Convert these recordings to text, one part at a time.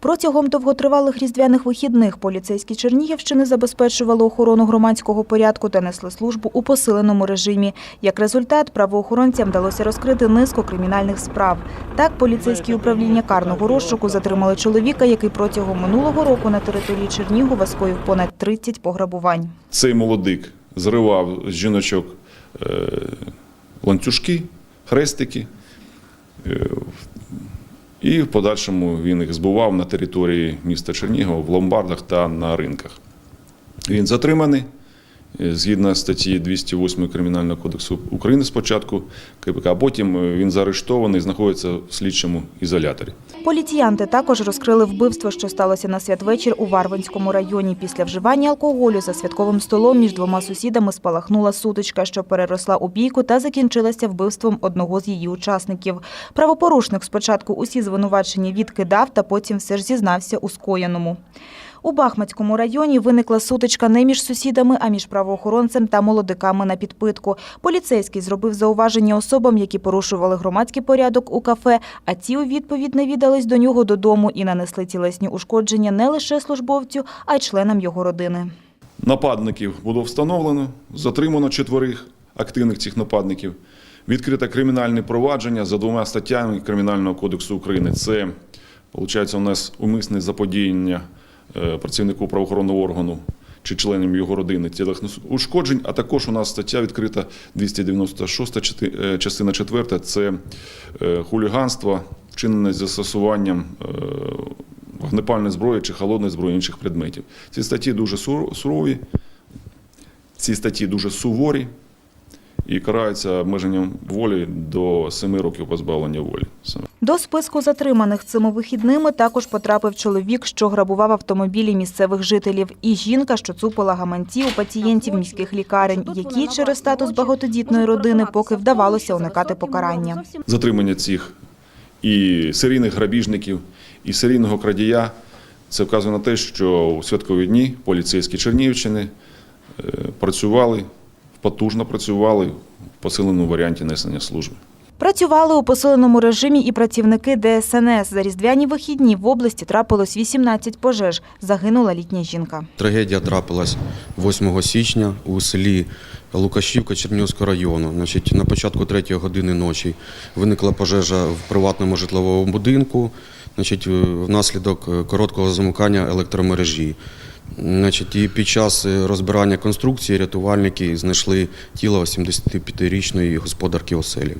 Протягом довготривалих різдвяних вихідних поліцейські Чернігівщини забезпечували охорону громадського порядку та несли службу у посиленому режимі. Як результат, правоохоронцям вдалося розкрити низку кримінальних справ. Так, поліцейські управління карного розшуку затримали чоловіка, який протягом минулого року на території Чернігова скоїв понад 30 пограбувань. Цей молодик зривав з жіночок е, ланцюжки, хрестики. І в подальшому він їх збував на території міста Чернігова, в ломбардах та на ринках. Він затриманий згідно статті 208 Кримінального кодексу України спочатку КПК, а потім е, він заарештований, знаходиться в слідчому ізоляторі. Поліціянти також розкрили вбивство, що сталося на святвечір у Варвинському районі. Після вживання алкоголю за святковим столом між двома сусідами спалахнула сутичка, що переросла у бійку та закінчилася вбивством одного з її учасників. Правопорушник спочатку усі звинувачення відкидав, та потім все ж зізнався у скоєному. У Бахмацькому районі виникла сутичка не між сусідами, а між правоохоронцем та молодиками на підпитку. Поліцейський зробив зауваження особам, які порушували громадський порядок у кафе, а ті у відповідь навідались до нього додому і нанесли тілесні ушкодження не лише службовцю, а й членам його родини. Нападників було встановлено, затримано четверих активних цих нападників. Відкрите кримінальне провадження за двома статтями Кримінального кодексу України. Це, виходить, у нас умисне заподіяння працівнику правоохоронного органу чи членам його родини тілесних ушкоджень, а також у нас стаття відкрита 296 е, частина 4 – це е, хуліганство, вчинене з застосуванням е, вогнепальної зброї чи холодної зброї інших предметів. Ці статті дуже сурові, ці статті дуже суворі і караються обмеженням волі до 7 років позбавлення волі. До списку затриманих цими вихідними також потрапив чоловік, що грабував автомобілі місцевих жителів, і жінка, що цупила гаманці у пацієнтів міських лікарень, які через статус багатодітної родини поки вдавалося уникати покарання. Затримання цих і серійних грабіжників, і серійного крадія це вказує на те, що у святкові дні поліцейські Чернігівщини е, працювали, потужно працювали в посиленому варіанті несення служби. Працювали у посиленому режимі і працівники ДСНС. За різдвяні вихідні в області трапилось 18 пожеж. Загинула літня жінка. Трагедія трапилась 8 січня у селі Лукашівка Чернігівського району. Значить, на початку 3 години ночі виникла пожежа в приватному житловому будинку. Значить, е, внаслідок е, короткого замикання електромережі. Значить, і під час е, розбирання конструкції рятувальники знайшли тіло 85-річної господарки оселі.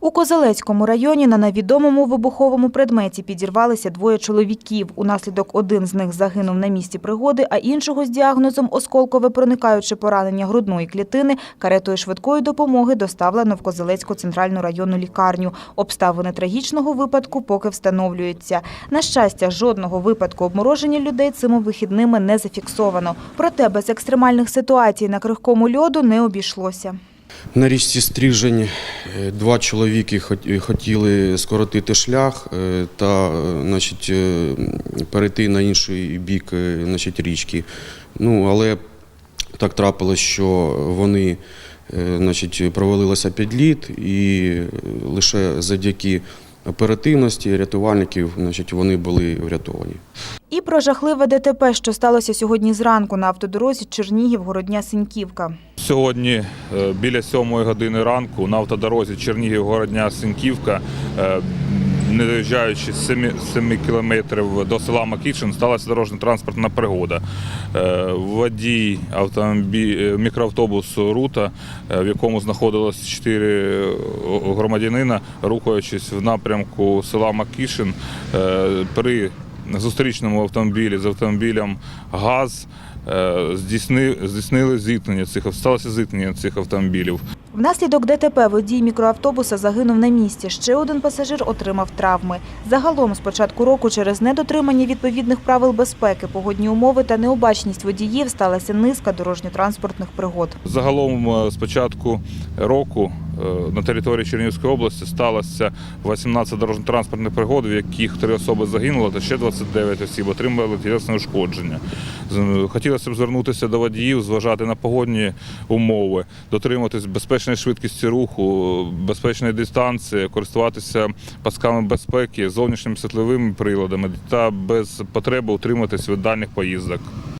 У Козелецькому районі на невідомому вибуховому предметі підірвалися двоє чоловіків. Унаслідок один з них загинув на місці пригоди, а іншого з діагнозом осколкове проникаюче поранення грудної клітини каретою швидкої допомоги доставлено в Козелецьку центральну районну лікарню. Обставини трагічного випадку поки встановлюються. На щастя, жодного випадку обмороження людей цими вихідними не зафіксовано. Проте без екстремальних ситуацій на крихкому льоду не обійшлося. На річці Стрижень е, два чоловіки хотіли скоротити шлях е, та е, значить, е, перейти на інший бік е, значить, річки. Ну, але так трапилось, що вони е, значить, провалилися під лід, і е, лише завдяки оперативності рятувальників значить, вони були врятовані. І про жахливе ДТП, що сталося сьогодні зранку на автодорозі Чернігів, Городня Синьківка. Сьогодні е, біля сьомої години ранку на автодорозі Чернігів Городня Синківка, е, не доїжджаючи 7, 7 кілометрів до села Макічин, сталася дорожньо-транспортна пригода. Е, Водій автомобіль, е, мікроавтобусу Рута, в якому знаходилось 4 громадянина, рухаючись в напрямку села Макішин, при зустрічному автомобілі з автомобілем ГАЗ е, здійсни- здійснили зіткнення цих сталося зіткнення цих автомобілів. Внаслідок ДТП водій мікроавтобуса загинув на місці. Ще один пасажир отримав травми. Загалом з початку року через недотримання відповідних правил безпеки, погодні умови та необачність водіїв сталася низка дорожньо-транспортних пригод. Загалом е, з початку року на території Чернігівської області сталося 18 дорожньо-транспортних пригод, в яких три особи загинули, та ще 29 осіб отримали тілесне ушкодження. Хотілося б звернутися до водіїв, зважати на погодні умови, дотримуватись безпечної швидкості руху, безпечної дистанції, користуватися пасками безпеки, зовнішніми світловими приладами та без потреби утримуватись від дальніх поїздок.